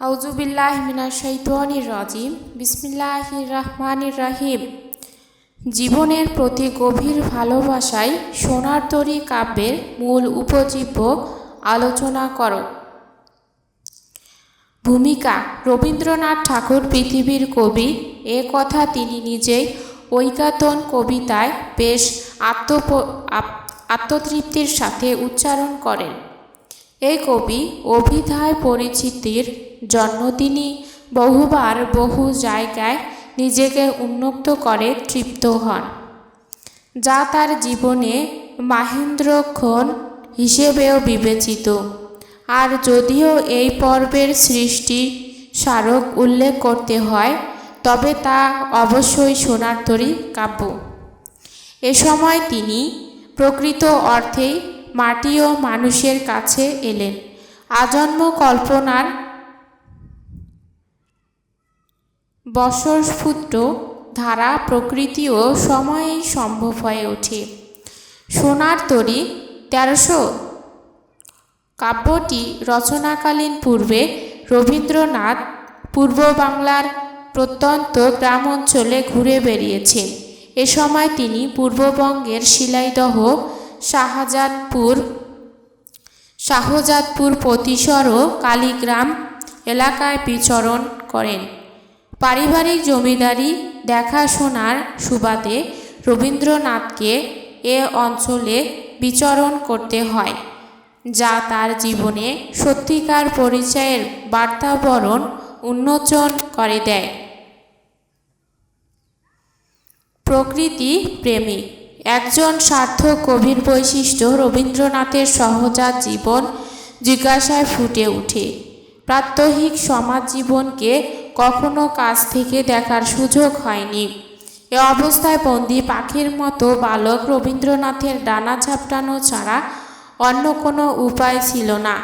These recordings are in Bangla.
আউজুবিল্লাহ মিনা রাজিম। বিসমিল্লাহির রহমানির রাহিম। জীবনের প্রতি গভীর ভালোবাসায় সোনার তরী কাব্যের মূল উপজীব্য। আলোচনা করো। ভূমিকা, রবীন্দ্রনাথ ঠাকুর পৃথিবীর কবি। এ কথা তিনি নিজেই ঐকাতন কবিতায় বেশ আত্মপ আত্মতৃপ্তির সাথে উচ্চারণ করেন। এই কবি অভিধায় পরিচিতির জন্য তিনি বহুবার বহু জায়গায় নিজেকে উন্মুক্ত করে তৃপ্ত হন। যা তার জীবনে মাহেন্দ্রক্ষণ হিসেবেও বিবেচিত। আর যদিও এই পর্বের সৃষ্টি স্মারক উল্লেখ করতে হয়, তবে তা অবশ্যই সোনার তরী কাব্য। এ সময় তিনি প্রকৃত অর্থেই মাটি ও মানুষের কাছে এলেন। আজন্ম কল্পনার বর্ষস্ফুট ধারা প্রকৃতি ও সময়েই সম্ভব হয়ে ওঠে। সোনার তরী তেরোশো কাব্যটি রচনাকালীন পূর্বে রবীন্দ্রনাথ পূর্ব বাংলার প্রত্যন্ত গ্রাম অঞ্চলে ঘুরে বেরিয়েছেন এ সময় তিনি পূর্ববঙ্গের শিলাইদহ, শাহজাদপুর শাহজাদপুর প্রতিসর ও কালীগ্রাম এলাকায় বিচরণ করেন। পারিবারিক জমিদারি দেখাশোনার সুবাদে রবীন্দ্রনাথকে এ অঞ্চলে বিচরণ করতে হয়, যা তার জীবনে সত্যিকার পরিচয়ের বার্তাবরণ উন্মোচন করে দেয়। প্রকৃতি প্রেমী। একজন সার্থক কবির বৈশিষ্ট্য রবীন্দ্রনাথের সহজাত জীবন জিজ্ঞাসায় ফুটে ওঠে। প্রাত্যহিক সমাজ জীবনকে কখনো কাছ থেকে দেখার সুযোগ হয়নি। এ অবস্থায় বন্দি পাখির মতো বালক রবীন্দ্রনাথের ডানা ঝাপটানো ছাড়া অন্য কোনো উপায় ছিল না।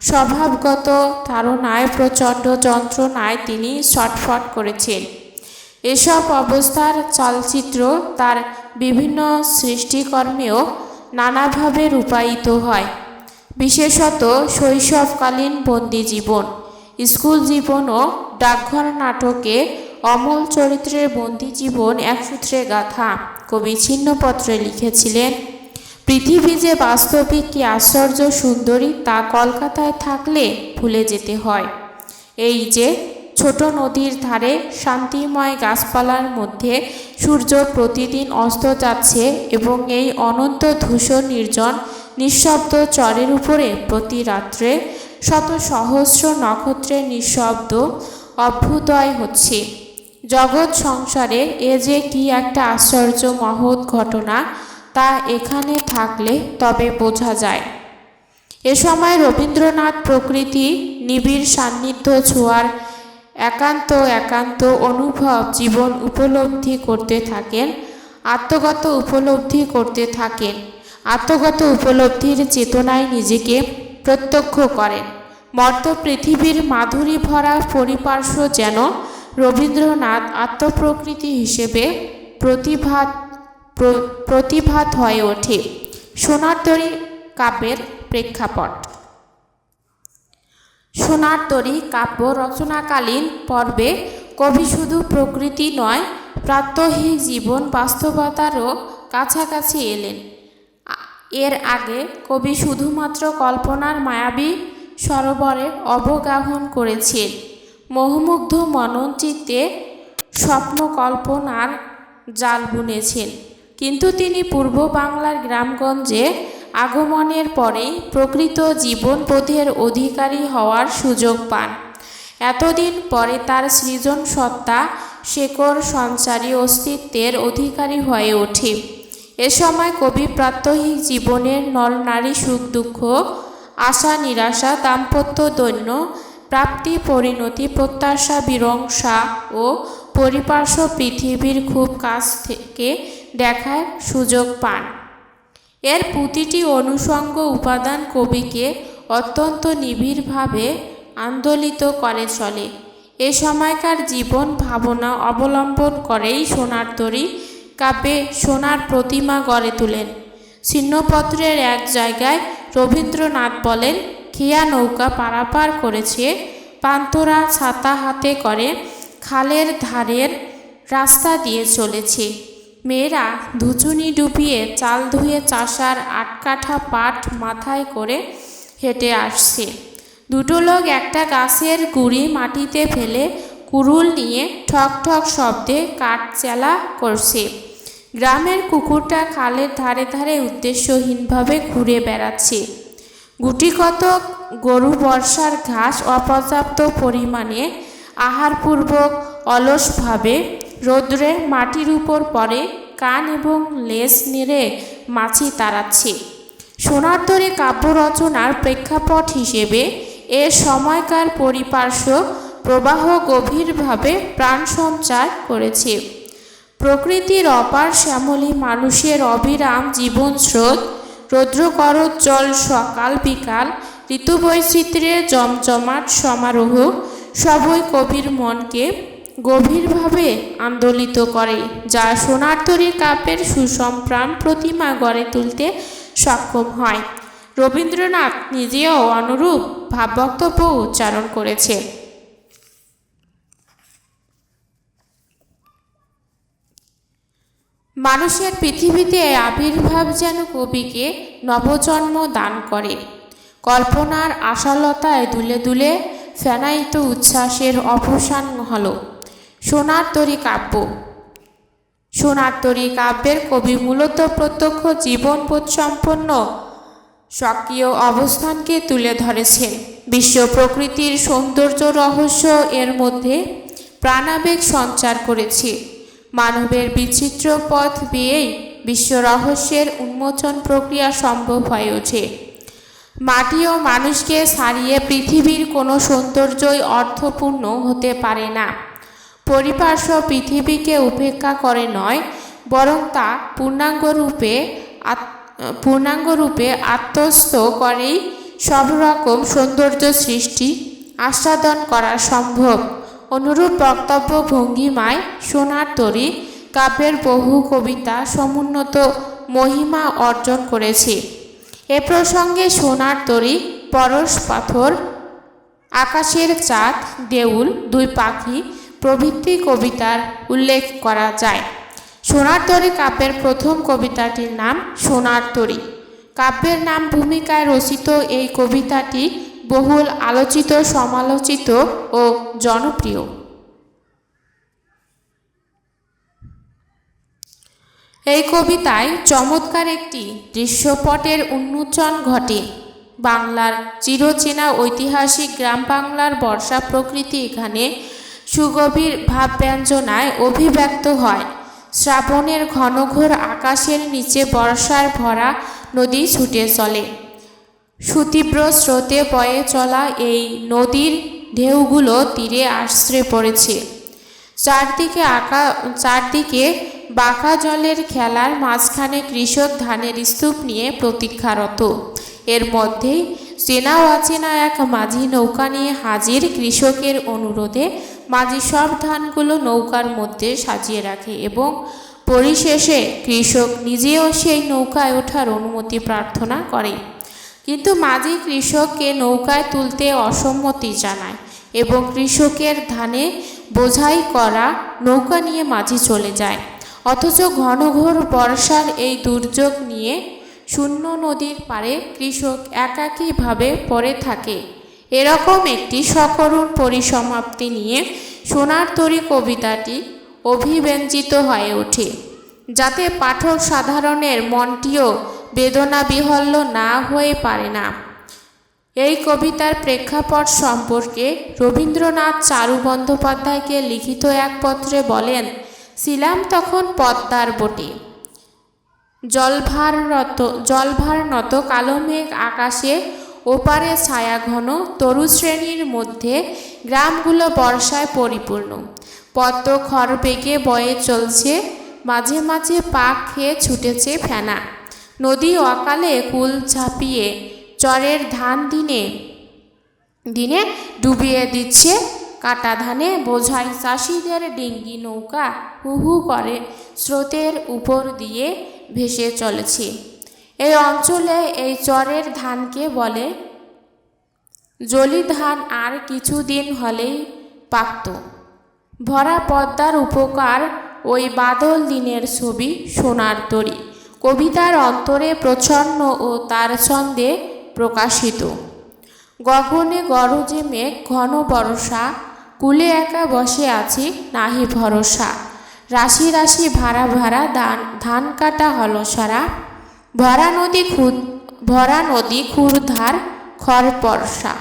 স্বভাবগত ধারণায় প্রচণ্ড যন্ত্রণায় তিনি ছটফট করেছেন। এসব অবস্থার চলচ্চিত্র তার বিভিন্ন সৃষ্টিকর্মেও নানাভাবে রূপায়িত হয়। বিশেষত শৈশবকালীন বন্দি জীবন, স্কুল জীবন ও ডাকঘর নাটকে অমল চরিত্রের বন্দি জীবন এক সূত্রে গাথা। কবি ছিন্নপত্রে লিখেছিলেন, পৃথিবী যে বাস্তবিক কি আশ্চর্য সুন্দরী তা কলকাতায় থাকলে ভুলে যেতে হয়। এই যে ছোট নদীর ধারে শান্তিময় গাছপালার মধ্যে সূর্য প্রতিদিন অস্ত যাচ্ছে এবং এই অনন্ত ধূসর নির্জন নিঃশব্দ চরের উপরে প্রতি রাত্রে শত সহস্র নক্ষত্রের নিঃশব্দ অভ্যুদয় হচ্ছে। জগৎ সংসারে এ যে কি একটা আশ্চর্য মহৎ ঘটনা, তা এখানে থাকলে তবে বোঝা যায়। এ সময় রবীন্দ্রনাথ প্রকৃতি নিবিড় সান্নিধ্য ছোঁয়ার একান্ত একান্ত অনুভব জীবন উপলব্ধি করতে থাকেন, আত্মগত উপলব্ধি করতে থাকেন, আত্মগত উপলব্ধির চেতনায় নিজেকে প্রত্যক্ষ করেন। মর্ত পৃথিবীর মাধুরী ভরা পরিপার্শ্ব যেন রবীন্দ্রনাথ আত্মপ্রকৃতি হিসেবে প্রতিভাত, প্র- প্রতিভাত হয়ে ওঠে। সোনারতরী কাব্যের প্রেক্ষাপট। সোনার তরী কাব্য রচনাকালীন পর্বে কবি শুধু প্রকৃতি নয়, প্রাত্যহিক জীবন বাস্তবতারও কাছাকাছি এলেন। এর আগে কবি শুধুমাত্র কল্পনার মায়াবী সরোবরে অবগাহন করেছেন মোহমুগ্ধ মননচিত্তে স্বপ্ন কল্পনার জাল বুনেছেন। কিন্তু তিনি পূর্ব বাংলার গ্রামগঞ্জে আগমনের পরেই প্রকৃত জীবনবোধের অধিকারী হওয়ার সুযোগ পান। এতদিন পরে তার সৃজন সত্তা শেকড় সঞ্চারী অস্তিত্বের অধিকারী হয়ে ওঠে। এ সময় কবি প্রাত্যহিক জীবনের নরনারী সুখ দুঃখ আশা, নিরাশা, দাম্পত্য দৈন্য, প্রাপ্তি, পরিণতি, প্রত্যাশা বিরংসা ও পরিপার্শ্ব পৃথিবীর খুব কাছ থেকে দেখার সুযোগ পান। এর প্রতিটি অনুষঙ্গ উপাদান কবিকে অত্যন্ত নিবিড়ভাবে আন্দোলিত করে চলে। এ সময়কার জীবন ভাবনা অবলম্বন করেই সোনার তরী কাব্যে সোনার প্রতিমা গড়ে তোলেন। ছিন্নপত্রের এক জায়গায় রবীন্দ্রনাথ বলেন খেয়া নৌকা পারাপার করেছে, পান্তরা ছাতা হাতে করে, খালের ধারের রাস্তা দিয়ে চলেছে। মেয়েরা ধুচুনি ডুবিয়ে চাল ধুয়ে চাষার আটকাঠা পাট মাথায় করে হেঁটে আসছে। দুটো লোক একটা গাছের গুঁড়ি মাটিতে ফেলে কুড়ুল নিয়ে ঠক ঠক শব্দে কাঠ চেলা করছে। গ্রামের কুকুরটা খালের ধারে ধারে উদ্দেশ্যহীনভাবে ঘুরে বেড়াচ্ছে। গুটিকত গরু বর্ষার ঘাস অপর্যাপ্ত পরিমাণে আহারপূর্বক অলসভাবে রৌদ্রে মাটির উপর পড়ে, কান এবং লেজ নেড়ে মাছি তাড়াচ্ছে। সোনারতরী কাব্য রচনার প্রেক্ষাপট হিসেবে এ সময়কার পরিপার্শ্ব প্রবাহ গভীরভাবে প্রাণ সঞ্চার করেছে। প্রকৃতির অপার শ্যামলী, মানুষের অবিরাম জীবন স্রোত রৌদ্রকরোজ্জ্বল সকাল বিকাল ঋতুবৈচিত্র্যের জমজমাট সমারোহ, সবই কবির মনকে গভীরভাবে আন্দোলিত করে, যা সোনারতরী কাপের সুষম প্রাণ প্রতিমা গড়ে তুলতে সক্ষম হয়। রবীন্দ্রনাথ নিজেও অনুরূপ ভাববক্তব্য উচ্চারণ করেছে। মানুষের পৃথিবীতে আবির্ভাব যেন কবিকে নবজন্ম দান করে। কল্পনার আশালতায় দুলে দুলে ফেনায়িত উচ্ছ্বাসের অবসান হল। সোনার তরী কাব্য। সোনার তরী কাব্যের কবি মূলত প্রত্যক্ষ জীবনবোধ সম্পন্ন স্বকীয় অবস্থানকে তুলে ধরেছেন। বিশ্ব প্রকৃতির সৌন্দর্য রহস্য এর মধ্যে প্রাণাবেগ সঞ্চার করেছে। মানবের বিচিত্র পথ বেয়েই বিশ্ব রহস্যের উন্মোচন প্রক্রিয়া সম্ভব হয়ে ওঠে। মাটি ও মানুষকে ছাড়িয়ে পৃথিবীর কোনো সৌন্দর্যই অর্থপূর্ণ হতে পারে না। পরিপার্শ্ব পৃথিবীকে উপেক্ষা করে নয়, বরং তা পূর্ণাঙ্গ রূপে আত- আত্মস্থ করেই সব রকম সৌন্দর্য সৃষ্টি, আস্বাদন করা সম্ভব। অনুরূপ বক্তব্য ভঙ্গিমায় সোনার তরী, কাব্যের বহু কবিতা সমুন্নত মহিমা অর্জন করেছে। এ প্রসঙ্গে সোনার তরী, পরশ পাথর, আকাশের চাঁদ, দেউল, দুই পাখি প্রভৃতি কবিতার উল্লেখ করা যায়। সোনার তরী কাব্যের প্রথম কবিতাটির নাম সোনার তরী। কাব্যের নাম ভূমিকায় রচিত এই কবিতাটি বহুল আলোচিত, সমালোচিত ও জনপ্রিয়। এই কবিতায় চমৎকার একটি দৃশ্যপটের উন্মোচন ঘটে। বাংলার চিরচেনা ঐতিহাসিক গ্রাম বাংলার বর্ষা প্রকৃতি এখানে সুগভীর ভাবব্যঞ্জনায় অভিব্যক্ত হয়। শ্রাবণের ঘনঘোর আকাশের নিচে বর্ষার ভরা নদী ছুটে চলে। সুতীব্র স্রোতে বয়ে চলা এই নদীর ঢেউগুলো তীরে আশ্রে পড়েছে। চারদিকে আঁকা, চারদিকে বাঁকা জলের খেলার মাঝখানে কৃষক ধানের স্তূপ নিয়ে প্রতীক্ষারত। এর মধ্যেই চেনা অচেনা এক মাঝি নৌকা নিয়ে হাজির কৃষকের অনুরোধে মাঝি সব ধানগুলো নৌকার মধ্যে সাজিয়ে রাখে এবং পরিশেষে কৃষক নিজেও সেই নৌকায় ওঠার অনুমতি প্রার্থনা করে। কিন্তু মাঝি কৃষককে নৌকায় তুলতে অসম্মতি জানায় এবং কৃষকের ধানে বোঝাই করা নৌকা নিয়ে মাঝি চলে যায়। অথচ ঘনঘোর বর্ষার এই দুর্যোগ নিয়ে শূন্য নদীর পারে কৃষক একাকীভাবে পড়ে থাকে। এরকম একটি সকরুণ পরিসমাপ্তি নিয়ে সোনার তরী কবিতাটি অভিব্যঞ্জিত হয়ে ওঠে, যাতে পাঠক সাধারণের মনটিও বেদনা বিহল্য না হয়ে পারে না। এই কবিতার প্রেক্ষাপট সম্পর্কে রবীন্দ্রনাথ চারু বন্দ্যোপাধ্যায়কে লিখিত এক পত্রে বলেন, ছিলাম তখন পদ্মার বটে। জলভারনত জলভারনত কালো মেঘ আকাশে, ওপারে ছায়া ঘন, তরু শ্রেণির মধ্যে গ্রামগুলো বর্ষায় পরিপূর্ণ। পদ্ম খর বেগে বয়ে চলছে, মাঝে মাঝে পাক খেয়ে ছুটেছে ফেনা। নদী অকালে কুল ঝাঁপিয়ে চরের ধান দিনে দিনে ডুবিয়ে দিচ্ছে কাটা ধানে। বোঝাই চাষিদের ডিঙ্গি নৌকা হু হু করে স্রোতের উপর দিয়ে ভেসে চলেছে। এই অঞ্চলে এই চরের ধানকে বলে, জলি ধান আর কিছুদিন হলেই পাকত। ভরা পদ্মার উপকার ওই বাদল দিনের ছবি, সোনার তরী। কবিতার অন্তরে প্রচ্ছন্ন ও তার ছন্দে প্রকাশিত। গগনে গরজে মেঘ, ঘন বরষা, কুলে একা বসে আছি, নাহি ভরসা। রাশি রাশি ভাড়া ভাড়া ধান ধান কাটা হল সারা ভরা নদী খুদ, ভরা নদী খুরধার খর পরশা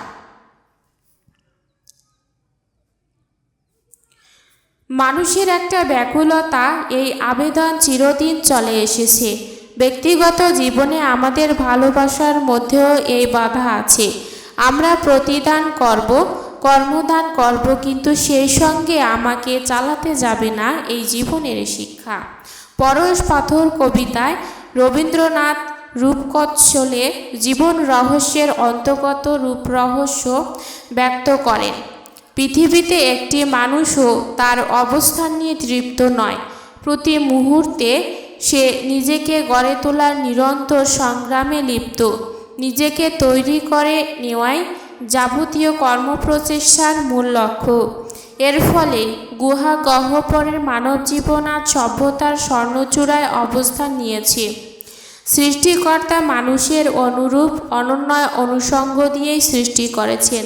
মানুষের একটা ব্যাকুলতা, এই আবেদন চিরদিন চলে এসেছে। ব্যক্তিগত জীবনে আমাদের ভালোবাসার মধ্যেও এই বাধা আছে। আমরা প্রতিদান করব, কর্মদান করব, কিন্তু সেই সঙ্গে আমাকে চালাতে যাবে না এই জীবনের শিক্ষা। পরশ পাথর কবিতায় রবীন্দ্রনাথ রূপকৎসলে জীবন রহস্যের অন্তর্গত রূপ রহস্য ব্যক্ত করেন। পৃথিবীতে একটি মানুষও তার অবস্থান নিয়ে তৃপ্ত নয়। প্রতি মুহূর্তে সে নিজেকে গড়ে তোলার নিরন্তর সংগ্রামে লিপ্ত। নিজেকে তৈরি করে নেওয়াই যাবতীয় কর্মপ্রচেষ্টার মূল লক্ষ্য। এর ফলে গুহা গহ্বরের মানব জীবন আজ সভ্যতার স্বর্ণচূড়ায় অবস্থান নিয়েছে। সৃষ্টিকর্তা মানুষের অনুরূপ অনন্যয় অনুষঙ্গ দিয়েই সৃষ্টি করেছেন।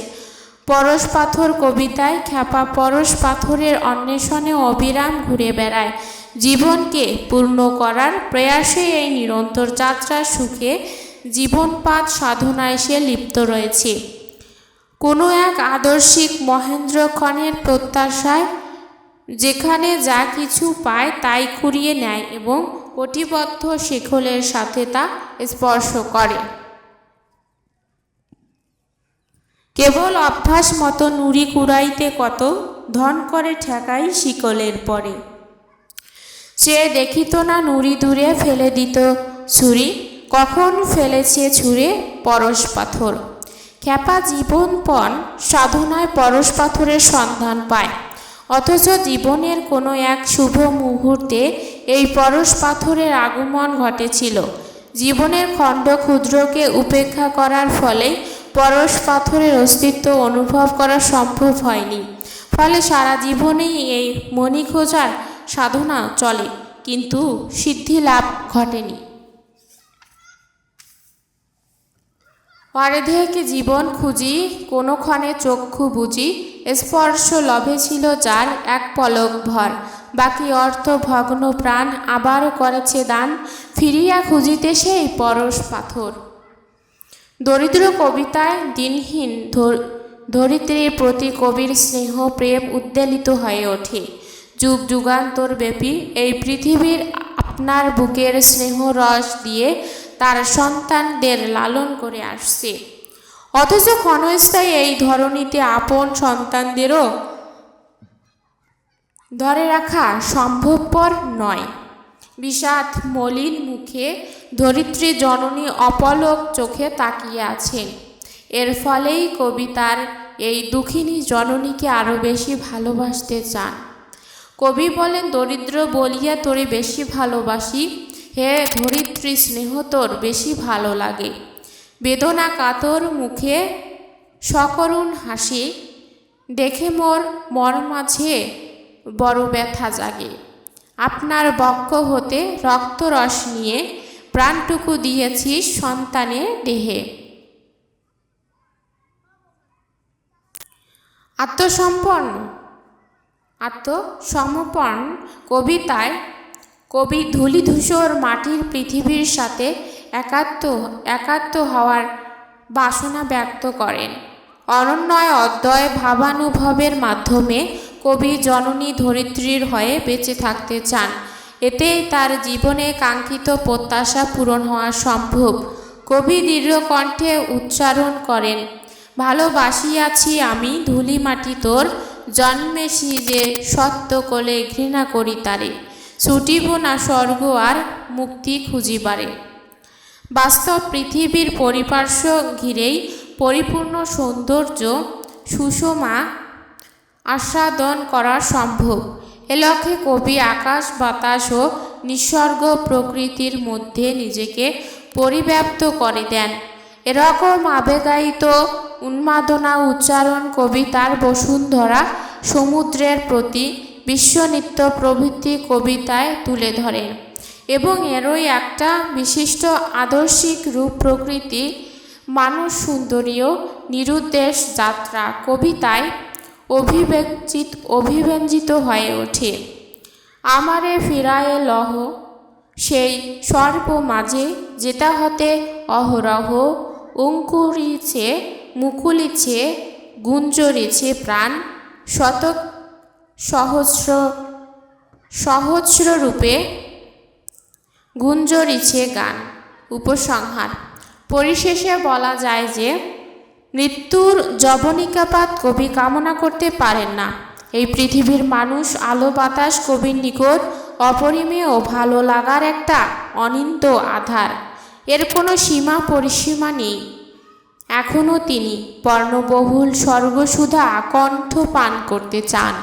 পরশ পাথর কবিতায় খ্যাপা পরশ পাথরের অন্বেষণে অবিরাম ঘুরে বেড়ায়। জীবনকে পূর্ণ করার প্রয়াসে এই নিরন্তর যাত্রার সুখে জীবনপাত সাধনায় সে লিপ্ত রয়েছে। কোনো এক আদর্শিক মহেন্দ্রক্ষণের প্রত্যাশায় যেখানে যা কিছু পায় তাই কুড়িয়ে নেয় এবং কটিবদ্ধ শিখলের সাথে তা স্পর্শ করে। কেবল অভ্যাস মতো নুড়ি কুড়াইতে কত ধন করে ঠেকাই শিকলের পরে। সে দেখিত না নুড়ি দূরে ফেলে দিত ছুরি, কখন ফেলেছে ছুঁড়ে পরশ পাথর। খ্যাপা জীবনপণ সাধনায় পরশ পাথরের সন্ধান পায়। অথচ জীবনের কোনো এক শুভ মুহূর্তে এই পরশ পাথরের আগমন ঘটেছিল। জীবনের খণ্ড ক্ষুদ্রকে উপেক্ষা করার ফলে পরশ পাথরের অস্তিত্ব অনুভব করা সম্ভব হয়নি। ফলে সারা জীবনেই এই মণি খোঁজার সাধনা চলে, কিন্তু সিদ্ধি লাভ ঘটেনি। অর্ধেক জীবন খুঁজি, কোনোক্ষণে চক্ষু বুঝি স্পর্শ লভে ছিল যার এক পলক ভর। বাকি অর্থ ভগ্ন প্রাণ আবার করেছে দান, ফিরিয়া খুঁজিতে সেই পরশ পাথর। দরিদ্র কবিতায় দিনহীন ধরিত্রীর প্রতি কবির স্নেহ, প্রেম উদ্বেলিত হয়ে ওঠে। যুগ যুগান্তর ব্যাপী এই পৃথিবীর আপনার বুকের স্নেহ রস দিয়ে তার সন্তানদের লালন করে আসছে। অথচ ক্ষণস্থায়ী এই ধরনীতে আপন সন্তানদেরও ধরে রাখা সম্ভবপর নয়। বিষাদ, মলিন মুখে ধরিত্রী জননী অপলক চোখে তাকিয়ে আছেন এর ফলেই কবিতার এই দুঃখিনী জননীকে আরও বেশি ভালোবাসতে চান। কবি বলেন, দরিদ্র বলিয়া তোরে বেশি ভালোবাসি, হে ধরিত্রী স্নেহ তোর বেশি ভালো লাগে। বেদনা কাতর মুখে সকরুণ হাসি, দেখে মোর মর মাঝে বড় ব্যথা জাগে। আপনার বক্ষ হতে রক্তরস নিয়ে প্রাণটুকু দিয়েছি সন্তানের দেহে। আত্মসম্পন্ন আত্মসমর্পণ কবিতায় কবি ধূলিধূসর মাটির পৃথিবীর সাথে একাত্ম একাত্ম হওয়ার বাসনা ব্যক্ত করেন। অনন্যয় অদ্বয় ভাবানুভবের মাধ্যমে কবি জননী ধরিত্রীর হয়ে বেঁচে থাকতে চান। এতেই তার জীবনে কাঙ্ক্ষিত প্রত্যাশা পূরণ হওয়া সম্ভব। কবি দৃঢ় কণ্ঠে উচ্চারণ করেন, ভালোবাসিয়াছি আমি ধুলি মাটি তোর জন্মেছি যে সত্য কোলে ঘৃণা করি তারে, ছুটিব না স্বর্গ আর মুক্তি খুঁজিবারে। বাস্তব পৃথিবীর পরিপার্শ্ব ঘিরেই পরিপূর্ণ সৌন্দর্য সুষমা আস্বাদন করা সম্ভব। এ লক্ষ্যে কবি আকাশ, বাতাস ও নিসর্গ প্রকৃতির মধ্যে নিজেকে পরিব্যাপ্ত করে দেন। এরকম আবেগায়িত উন্মাদনা উচ্চারণ কবিতার বসুন্ধরা সমুদ্রের প্রতি বিশ্বনৃত্য প্রভৃতি কবিতায় তুলে ধরেন এবং এরই একটা বিশিষ্ট আদর্শিক রূপ প্রকৃতি মানুষ সুন্দরীয় নিরুদ্দেশ যাত্রা কবিতায় অভিব্যঞ্জিত অভিব্যঞ্জিত হয়ে ওঠে। আমারে ফিরায়ে লহ, সেই সর্ব মাঝে যেটা হতে অহরহ অঙ্কুরিছে, মুকুলিছে, গুঞ্জরিছে প্রাণ, শতক, সহস্র সহস্র রূপে গুঞ্জরিছে গান, উপসংহার। পরিশেষে বলা যায় যে, মৃত্যুর জবনিকাপাত কবি কামনা করতে পারেন না। এই পৃথিবীর মানুষ আলো বাতাস কবির নিকট অপরিমেয় ভালো লাগার একটা অনিন্দ আধার। এর কোনো সীমা পরিসীমা নেই। এখনও তিনি বর্ণবহুল স্বর্গসুধা কণ্ঠ পান করতে চান।